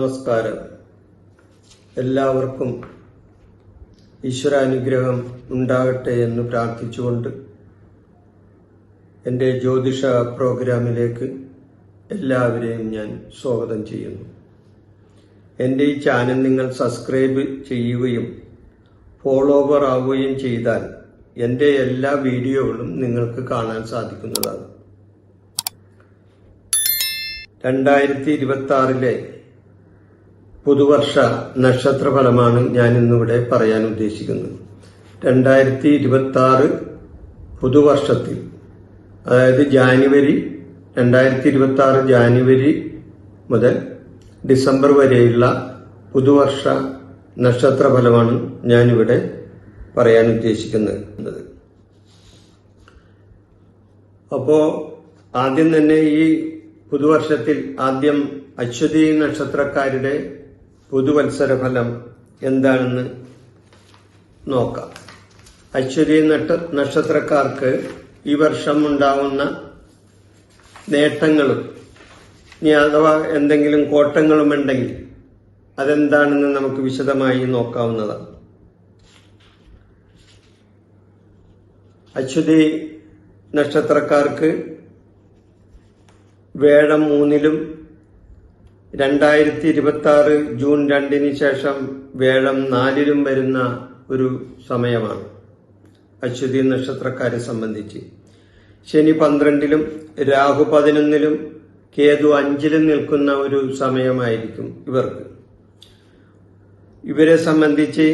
നമസ്കാരം. എല്ലാവർക്കും ഈശ്വരാനുഗ്രഹം ഉണ്ടാകട്ടെ എന്ന് പ്രാർത്ഥിച്ചുകൊണ്ട് എന്റെ ജ്യോതിഷ പ്രോഗ്രാമിലേക്ക് എല്ലാവരെയും ഞാൻ സ്വാഗതം ചെയ്യുന്നു. എന്റെ ഈ ചാനൽ നിങ്ങൾ സബ്സ്ക്രൈബ് ചെയ്യുകയും ഫോളോവർ ആവുകയും ചെയ്താൽ എന്റെ എല്ലാ വീഡിയോകളും നിങ്ങൾക്ക് കാണാൻ സാധിക്കുന്നതാണ്. രണ്ടായിരത്തി ഇരുപത്തി ആറിലെ പുതുവർഷ നക്ഷത്ര ഫലമാണ് ഞാൻ ഇന്നിവിടെ പറയാൻ ഉദ്ദേശിക്കുന്നത്. രണ്ടായിരത്തി ഇരുപത്തി ആറ് പുതുവർഷത്തിൽ അതായത് ജാനുവരി രണ്ടായിരത്തി ഇരുപത്തി ആറ് ജാനുവരി മുതൽ ഡിസംബർ വരെയുള്ള പുതുവർഷ നക്ഷത്ര നക്ഷത്രഫലമാണ് ഞാനിവിടെ പറയാൻ ഉദ്ദേശിക്കുന്നത്. അപ്പോൾ ആദ്യം തന്നെ ഈ പുതുവർഷത്തിൽ ആദ്യം അശ്വതി നക്ഷത്രക്കാരുടെ പുതുവത്സര ഫലം എന്താണെന്ന് നോക്കാം. അശ്വതി നക്ഷത്രക്കാർക്ക് ഈ വർഷം ഉണ്ടാവുന്ന നേട്ടങ്ങളും അഥവാ എന്തെങ്കിലും കോട്ടങ്ങളും ഉണ്ടെങ്കിൽ അതെന്താണെന്ന് നമുക്ക് വിശദമായി നോക്കാവുന്നതാണ്. അശ്വതി നക്ഷത്രക്കാർക്ക് വേഴം മൂന്നിലും രണ്ടായിരത്തി ഇരുപത്തി ആറ് ജൂൺ രണ്ടിന് ശേഷം വേഴം നാലിലും വരുന്ന ഒരു സമയമാണ്. അശ്വതി നക്ഷത്രക്കാരെ സംബന്ധിച്ച്. ശനി പന്ത്രണ്ടിലും രാഹു പതിനൊന്നിലും കേതു അഞ്ചിലും നിൽക്കുന്ന ഒരു സമയമായിരിക്കും ഇവർക്ക്. ഇവരെ സംബന്ധിച്ച്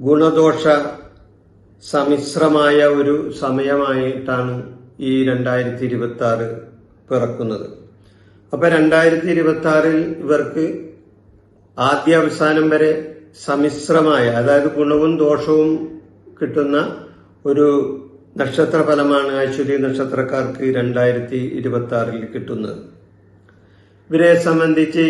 ഗുണദോഷ സമിശ്രമായ ഒരു സമയമായിട്ടാണ് ഈ രണ്ടായിരത്തി ഇരുപത്തി ആറ് പിറക്കുന്നത്. അപ്പൊ രണ്ടായിരത്തി ഇരുപത്തി ആറിൽ ഇവർക്ക് ആദ്യ അവസാനം വരെ സമ്മിശ്രമായ അതായത് ഗുണവും ദോഷവും കിട്ടുന്ന ഒരു നക്ഷത്ര ഫലമാണ് ഐശ്വര്യ നക്ഷത്രക്കാർക്ക് രണ്ടായിരത്തി ഇരുപത്തി ആറിൽ കിട്ടുന്നത്. ഇവരെ സംബന്ധിച്ച്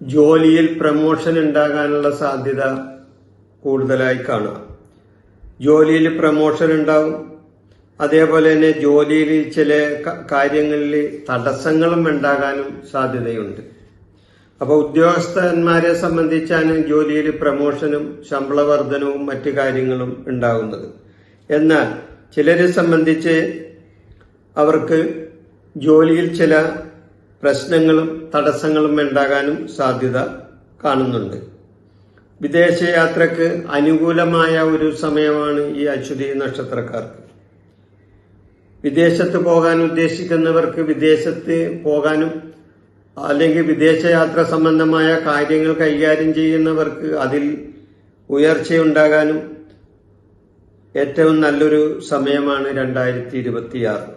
ജോലിയിൽ പ്രമോഷൻ ഉണ്ടാകാനുള്ള സാധ്യത കൂടുതലായി കാണാം ജോലിയിൽ പ്രമോഷൻ ഉണ്ടാവും അതേപോലെ തന്നെ ജോലിയിൽ ചില കാര്യങ്ങളിൽ തടസ്സങ്ങളും ഉണ്ടാകാനും സാധ്യതയുണ്ട്. അപ്പോൾ ഉദ്യോഗസ്ഥന്മാരെ സംബന്ധിച്ചാണ് ജോലിയിൽ പ്രമോഷനും ശമ്പള വർധനവും മറ്റു കാര്യങ്ങളും ഉണ്ടാകുന്നത്. എന്നാൽ ചിലരെ സംബന്ധിച്ച് അവർക്ക് ജോലിയിൽ ചില പ്രശ്നങ്ങളും തടസ്സങ്ങളും ഉണ്ടാകാനും സാധ്യത കാണുന്നുണ്ട്. വിദേശയാത്രക്ക് അനുകൂലമായ ഒരു സമയമാണ് ഈ അശ്വതി നക്ഷത്രക്കാർക്ക്. വിദേശത്ത് പോകാൻ ഉദ്ദേശിക്കുന്നവർക്ക് വിദേശത്ത് പോകാനും അല്ലെങ്കിൽ വിദേശയാത്ര സംബന്ധമായ കാര്യങ്ങൾ കൈകാര്യം ചെയ്യുന്നവർക്ക് അതിൽ ഉയർച്ചയുണ്ടാകാനും ഏറ്റവും നല്ലൊരു സമയമാണ് രണ്ടായിരത്തി ഇരുപത്തിയാറ്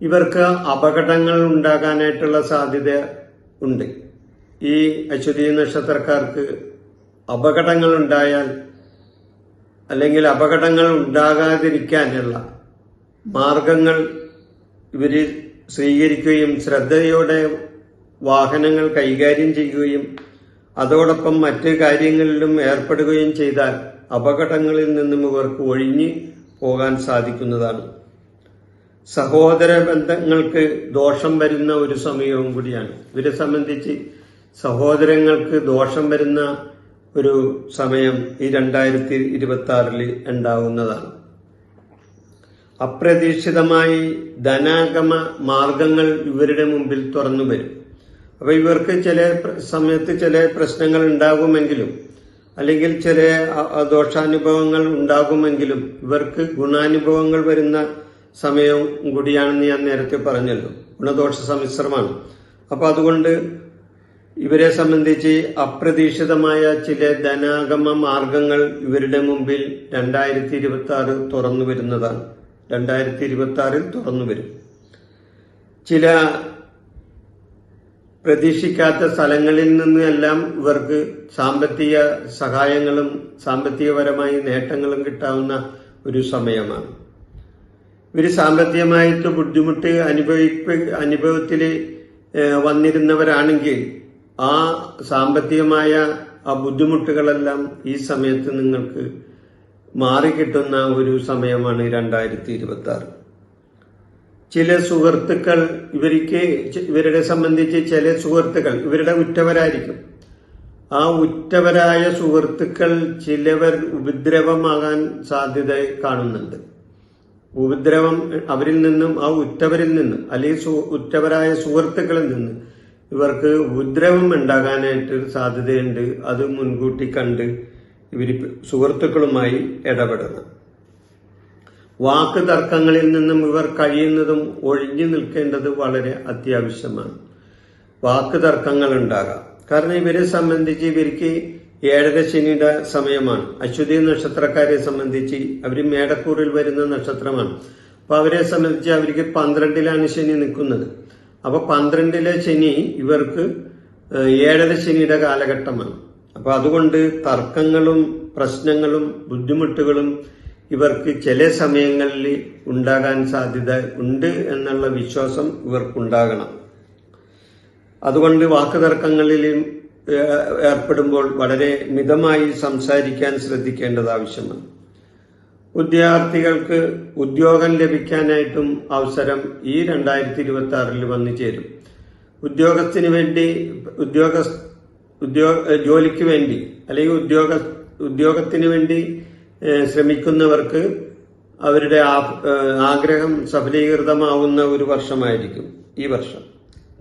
ഇവർക്ക് അപകടങ്ങൾ ഉണ്ടാകാനായിട്ടുള്ള സാധ്യത ഉണ്ട്. ഈ അശ്വതി നക്ഷത്രക്കാർക്ക് അപകടങ്ങൾ ഉണ്ടായാൽ അല്ലെങ്കിൽ അപകടങ്ങൾ ഉണ്ടാകാതിരിക്കാനുള്ള മാർഗങ്ങൾ ഇവർ സ്വീകരിക്കുകയും ശ്രദ്ധയോടെ വാഹനങ്ങൾ കൈകാര്യം ചെയ്യുകയും അതോടൊപ്പം മറ്റ് കാര്യങ്ങളിലും ഏർപ്പെടുകയും ചെയ്താൽ അപകടങ്ങളിൽ നിന്നും ഇവർക്ക് ഒഴിഞ്ഞു പോകാൻ സാധിക്കുന്നതാണ്. സഹോദര ബന്ധങ്ങൾക്ക് ദോഷം വരുന്ന ഒരു സമയവും കൂടിയാണ്. ഇവരെ സംബന്ധിച്ച് സഹോദരങ്ങൾക്ക് ദോഷം വരുന്ന ഒരു സമയം ഈ രണ്ടായിരത്തി ഇരുപത്തി ആറിൽ ഉണ്ടാവുന്നതാണ്. അപ്രതീക്ഷിതമായി ധനാഗമ മാർഗങ്ങൾ ഇവരുടെ മുമ്പിൽ തുറന്നു വരും. അപ്പൊ ഇവർക്ക് ചില സമയത്ത് ചില പ്രശ്നങ്ങൾ ഉണ്ടാകുമെങ്കിലും അല്ലെങ്കിൽ ചില ദോഷാനുഭവങ്ങൾ ഉണ്ടാകുമെങ്കിലും ഇവർക്ക് ഗുണാനുഭവങ്ങൾ വരുന്ന സമയവും കൂടിയാണെന്ന് ഞാൻ നേരത്തെ പറഞ്ഞല്ലോ. ഗുണദോഷ സമ്മിശ്രമാണ്. അപ്പോൾ അതുകൊണ്ട് ഇവരെ സംബന്ധിച്ച് അപ്രതീക്ഷിതമായ ചില ധനാഗമ മാർഗങ്ങൾ ഇവരുടെ മുമ്പിൽ രണ്ടായിരത്തി ഇരുപത്തി ആറ് തുറന്നു വരുന്നതാണ്. രണ്ടായിരത്തി ഇരുപത്തി ആറിൽ തുറന്നു വരും. ചില പ്രതീക്ഷിക്കാത്ത സ്ഥലങ്ങളിൽ നിന്നെല്ലാം ഇവർക്ക് സാമ്പത്തിക സഹായങ്ങളും സാമ്പത്തികപരമായി നേട്ടങ്ങളും കിട്ടാവുന്ന ഒരു സമയമാണ്. ഇവർ സാമ്പത്തികമായിട്ട് ബുദ്ധിമുട്ട് അനുഭവിപ്പ് അനുഭവത്തിൽ വന്നിരുന്നവരാണെങ്കിൽ ആ സാമ്പത്തികമായ ആ ബുദ്ധിമുട്ടുകളെല്ലാം ഈ സമയത്ത് നിങ്ങൾക്ക് മാറിക്കിട്ടുന്ന ഒരു സമയമാണ് രണ്ടായിരത്തി ഇരുപത്തി ആറ് ചില സുഹൃത്തുക്കൾ ഇവർക്ക് ഇവരുടെ സംബന്ധിച്ച് ചില സുഹൃത്തുക്കൾ ഇവരുടെ ഉറ്റവരായിരിക്കും. ആ ഉറ്റവരായ സുഹൃത്തുക്കൾ ചിലവർ ഉപദ്രവമാകാൻ സാധ്യത കാണുന്നുണ്ട്. ഉപദ്രവം അവരിൽ നിന്നും ആ ഉറ്റവരിൽ നിന്നും അല്ലെങ്കിൽ ഉറ്റവരായ സുഹൃത്തുക്കളിൽ നിന്ന് ഇവർക്ക് ഉപദ്രവം ഉണ്ടാകാനായിട്ട് സാധ്യതയുണ്ട്. അത് മുൻകൂട്ടി കണ്ട് ഇവർ സുഹൃത്തുക്കളുമായി ഇടപെടണം വാക്ക് തർക്കങ്ങളിൽ നിന്നും ഇവർ കഴിയുന്നതും ഒഴിഞ്ഞു നിൽക്കേണ്ടത് വളരെ അത്യാവശ്യമാണ്. വാക്ക് തർക്കങ്ങൾ ഉണ്ടാകാം. കാരണം ഇവരെ സംബന്ധിച്ച് ഇവർക്ക് ഏഴര ശനിയുടെ സമയമാണ്. അശ്വതി നക്ഷത്രക്കാരെ സംബന്ധിച്ച് അവർ മേടക്കൂറിൽ വരുന്ന നക്ഷത്രമാണ്. അപ്പോൾ അവരെ സംബന്ധിച്ച് അവർക്ക് പന്ത്രണ്ടിലാണ് ശനി നിൽക്കുന്നത്. അപ്പൊ പന്ത്രണ്ടിലെ ശനി ഇവർക്ക് ഏഴര ശനിയുടെ കാലഘട്ടമാണ്. അപ്പൊ അതുകൊണ്ട് തർക്കങ്ങളും പ്രശ്നങ്ങളും ബുദ്ധിമുട്ടുകളും ഇവർക്ക് ചില സമയങ്ങളിൽ ഉണ്ടാകാൻ സാധ്യത ഉണ്ട് എന്നുള്ള വിശ്വാസം ഇവർക്കുണ്ടാകണം. അതുകൊണ്ട് വാക്കുതർക്കങ്ങളിൽ ഏർപ്പെടുമ്പോൾ വളരെ മിതമായി സംസാരിക്കാൻ ശ്രദ്ധിക്കേണ്ടത് ആവശ്യമാണ്. വിദ്യാർത്ഥികൾക്ക് ഉദ്യോഗം ലഭിക്കാനായിട്ടും അവസരം ഈ രണ്ടായിരത്തി ഇരുപത്തി ആറിൽ വന്നു ചേരും. ഉദ്യോഗത്തിന് വേണ്ടി ഉദ്യോഗ ഉദ്യോഗ ജോലിക്ക് വേണ്ടി അല്ലെങ്കിൽ ഉദ്യോഗ ഉദ്യോഗത്തിന് വേണ്ടി ശ്രമിക്കുന്നവർക്ക് അവരുടെ ആഗ്രഹം സഫലീകൃതമാവുന്ന ഒരു വർഷമായിരിക്കും ഈ വർഷം.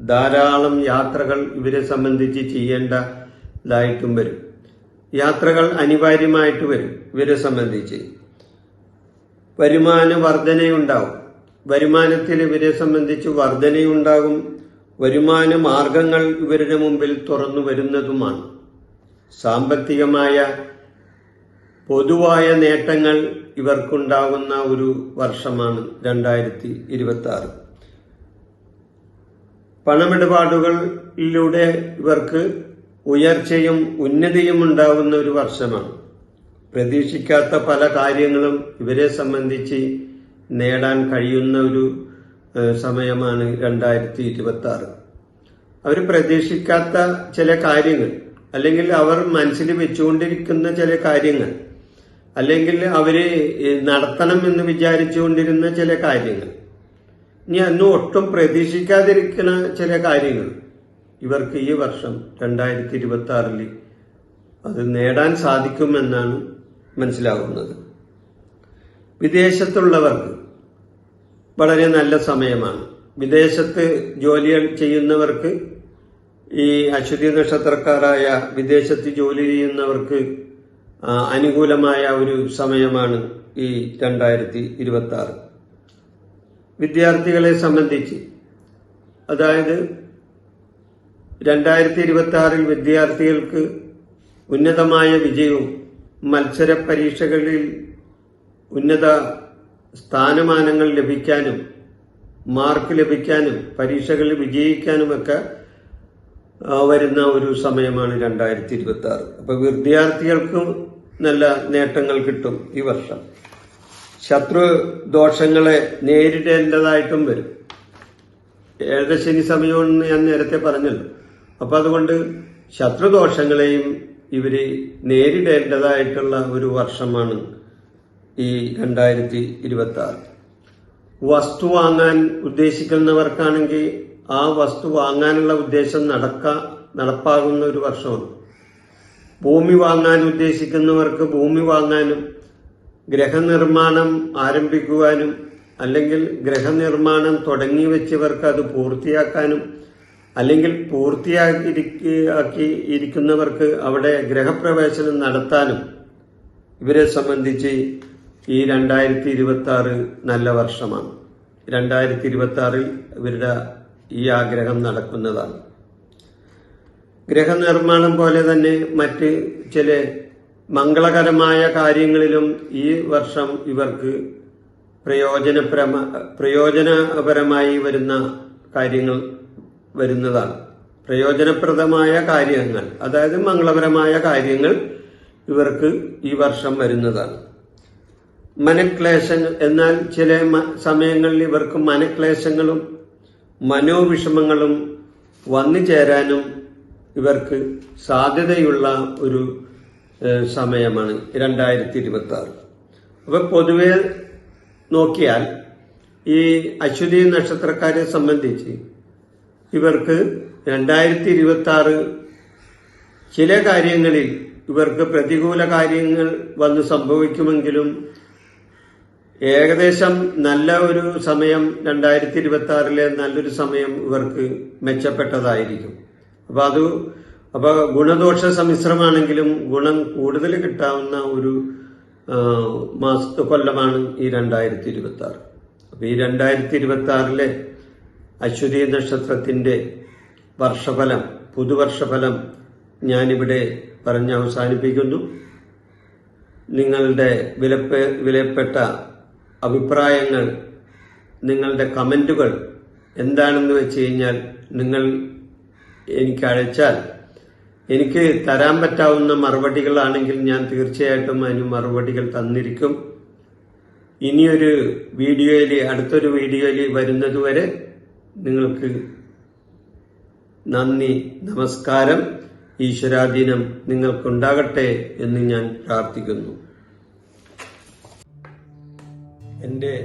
ധാരാളം യാത്രകൾ ഇവരെ സംബന്ധിച്ച് ചെയ്യേണ്ടതായിട്ടും വരും. യാത്രകൾ അനിവാര്യമായിട്ട് വരും ഇവരെ സംബന്ധിച്ച്. വരുമാന വർധനയുണ്ടാവും. വരുമാനത്തിൽ ഇവരെ സംബന്ധിച്ച് വർധനയുണ്ടാകും. വരുമാന മാർഗങ്ങൾ ഇവരുടെ മുമ്പിൽ തുറന്നു വരുന്നതുമാണ്. സാമ്പത്തികമായ പൊതുവായ നേട്ടങ്ങൾ ഇവർക്കുണ്ടാകുന്ന ഒരു വർഷമാണ് രണ്ടായിരത്തി ഇരുപത്തി ആറ് പണമിടപാടുകളിലൂടെ ഇവർക്ക് ഉയർച്ചയും ഉന്നതിയും ഉണ്ടാകുന്ന ഒരു വർഷമാണ്. പ്രതീക്ഷിക്കാത്ത പല കാര്യങ്ങളും ഇവരെ സംബന്ധിച്ച് നേടാൻ കഴിയുന്ന ഒരു സമയമാണ് രണ്ടായിരത്തി ഇരുപത്തി ആറ് അവർ പ്രതീക്ഷിക്കാത്ത ചില കാര്യങ്ങൾ അല്ലെങ്കിൽ അവർ മനസ്സിൽ വെച്ചുകൊണ്ടിരിക്കുന്ന ചില കാര്യങ്ങൾ അല്ലെങ്കിൽ ഏഹ്, നടത്തണം എന്ന് വിചാരിച്ചുകൊണ്ടിരുന്ന ചില കാര്യങ്ങൾ. ഇനി അന്ന് ഒട്ടും പ്രതീക്ഷിക്കാതിരിക്കുന്ന ചില കാര്യങ്ങൾ. ഇവർക്ക് ഈ വർഷം രണ്ടായിരത്തി ഇരുപത്തി ആറിൽ അത് നേടാൻ സാധിക്കുമെന്നാണ് മനസ്സിലാകുന്നത് വിദേശത്തുള്ളവർക്ക് വളരെ നല്ല സമയമാണ്. വിദേശത്ത് ജോലി ചെയ്യുന്നവർക്ക് ഈ അശ്വതി നക്ഷത്രക്കാരായ വിദേശത്ത് ജോലി ചെയ്യുന്നവർക്ക് അനുകൂലമായ ഒരു സമയമാണ് ഈ രണ്ടായിരത്തി ഇരുപത്തി ആറ് വിദ്യാർത്ഥികളെ സംബന്ധിച്ച് അതായത് രണ്ടായിരത്തി ഇരുപത്തി ആറിൽ വിദ്യാർത്ഥികൾക്ക് ഉന്നതമായ വിജയവും മത്സര പരീക്ഷകളിൽ ഉന്നത സ്ഥാനമാനങ്ങൾ ലഭിക്കാനും മാർക്ക് ലഭിക്കാനും പരീക്ഷകളിൽ വിജയിക്കാനുമൊക്കെ വരുന്ന ഒരു സമയമാണ് രണ്ടായിരത്തി ഇരുപത്തി ആറ് അപ്പൊ വിദ്യാർത്ഥികൾക്ക് നല്ല നേട്ടങ്ങൾ കിട്ടും ഈ വർഷം. ശത്രു ദോഷങ്ങളെ നേരിടേണ്ടതായിട്ടും വരും. ഏഴശനി സമയമെന്ന് ഞാൻ നേരത്തെ പറഞ്ഞല്ലോ. അപ്പൊ അതുകൊണ്ട് ശത്രുദോഷങ്ങളെയും ഇവർ നേരിടേണ്ടതായിട്ടുള്ള ഒരു വർഷമാണ് ഈ രണ്ടായിരത്തി ഇരുപത്തി ആറ് വസ്തു വാങ്ങാൻ ഉദ്ദേശിക്കുന്നവർക്കാണെങ്കിൽ ആ വസ്തു വാങ്ങാനുള്ള ഉദ്ദേശം നടക്ക നടപ്പാകുന്ന ഒരു വർഷമാണ്. ഭൂമി വാങ്ങാൻ ഉദ്ദേശിക്കുന്നവർക്ക് ഭൂമി വാങ്ങാനും ഗ്രഹനിർമ്മാണം ആരംഭിക്കുവാനും അല്ലെങ്കിൽ ഗ്രഹനിർമ്മാണം തുടങ്ങി വെച്ചവർക്ക് അത് പൂർത്തിയാക്കാനും അല്ലെങ്കിൽ പൂർത്തിയാക്കി ഇരിക്കുന്നവർക്ക് അവിടെ ഗ്രഹപ്രവേശനം നടത്താനും ഇവരെ സംബന്ധിച്ച് ഈ രണ്ടായിരത്തി ഇരുപത്തി ആറ് നല്ല വർഷമാണ്. രണ്ടായിരത്തി ഇരുപത്തി ആറിൽ ഇവരുടെ ഈ ആഗ്രഹം നടക്കുന്നതാണ്. ഗ്രഹനിർമ്മാണം പോലെ തന്നെ മറ്റ് ചില മംഗളകരമായ കാര്യങ്ങളിലും ഈ വർഷം ഇവർക്ക് പ്രയോജനപരമ പ്രയോജനപരമായി വരുന്ന കാര്യങ്ങൾ വരുന്നതാണ്. പ്രയോജനപ്രദമായ കാര്യങ്ങൾ അതായത് മംഗളപരമായ കാര്യങ്ങൾ ഇവർക്ക് ഈ വർഷം വരുന്നതാണ്. മനക്ലേശങ്ങൾ എന്നാൽ ചില സമയങ്ങളിൽ ഇവർക്ക് മനക്ലേശങ്ങളും മനോവിഷമങ്ങളും വന്നു ചേരാനും ഇവർക്ക് സാധ്യതയുള്ള ഒരു സമയമാണ് രണ്ടായിരത്തി ഇരുപത്തി ആറ് അപ്പൊ പൊതുവെ നോക്കിയാൽ ഈ അശ്വതി നക്ഷത്രക്കാരെ സംബന്ധിച്ച് ഇവർക്ക് രണ്ടായിരത്തി ഇരുപത്തി ആറ് ചില കാര്യങ്ങളിൽ ഇവർക്ക് പ്രതികൂല കാര്യങ്ങൾ വന്ന് സംഭവിക്കുമെങ്കിലും ഏകദേശം നല്ല ഒരു സമയം രണ്ടായിരത്തി ഇരുപത്തി ആറിലെ നല്ലൊരു സമയം ഇവർക്ക് മെച്ചപ്പെട്ടതായിരിക്കും. അപ്പൊ അത് അപ്പൊ ഗുണദോഷ സമ്മിശ്രമാണെങ്കിലും ഗുണം കൂടുതൽ കിട്ടാവുന്ന ഒരു മാസത്തെ മാസ കൊല്ലമാണ് ഈ രണ്ടായിരത്തി ഇരുപത്തി ആറ് അപ്പൊ ഈ രണ്ടായിരത്തി ഇരുപത്തി ആറിലെ അശ്വതി നക്ഷത്രത്തിന്റെ വർഷഫലം പുതുവർഷഫലം ഞാനിവിടെ പറഞ്ഞ് അവസാനിപ്പിക്കുന്നു നിങ്ങളുടെ വിലപ്പെ വിലപ്പെട്ട അഭിപ്രായങ്ങൾ നിങ്ങളുടെ കമന്റുകൾ എന്താണെന്ന് വെച്ച് കഴിഞ്ഞാൽ നിങ്ങൾ എനിക്ക് അയച്ചാൽ എനിക്ക് തരാൻ പറ്റാവുന്ന മറുപടികളാണെങ്കിൽ ഞാൻ തീർച്ചയായിട്ടും അതിന് മറുപടികൾ തന്നിരിക്കും. ഇനിയൊരു വീഡിയോയിൽ അടുത്തൊരു വീഡിയോയിൽ വരുന്നതുവരെ നിങ്ങൾക്ക് നന്ദി നമസ്കാരം. ഈശ്വരാധീനം നിങ്ങൾക്കുണ്ടാകട്ടെ എന്ന് ഞാൻ പ്രാർത്ഥിക്കുന്നു. എന്റെ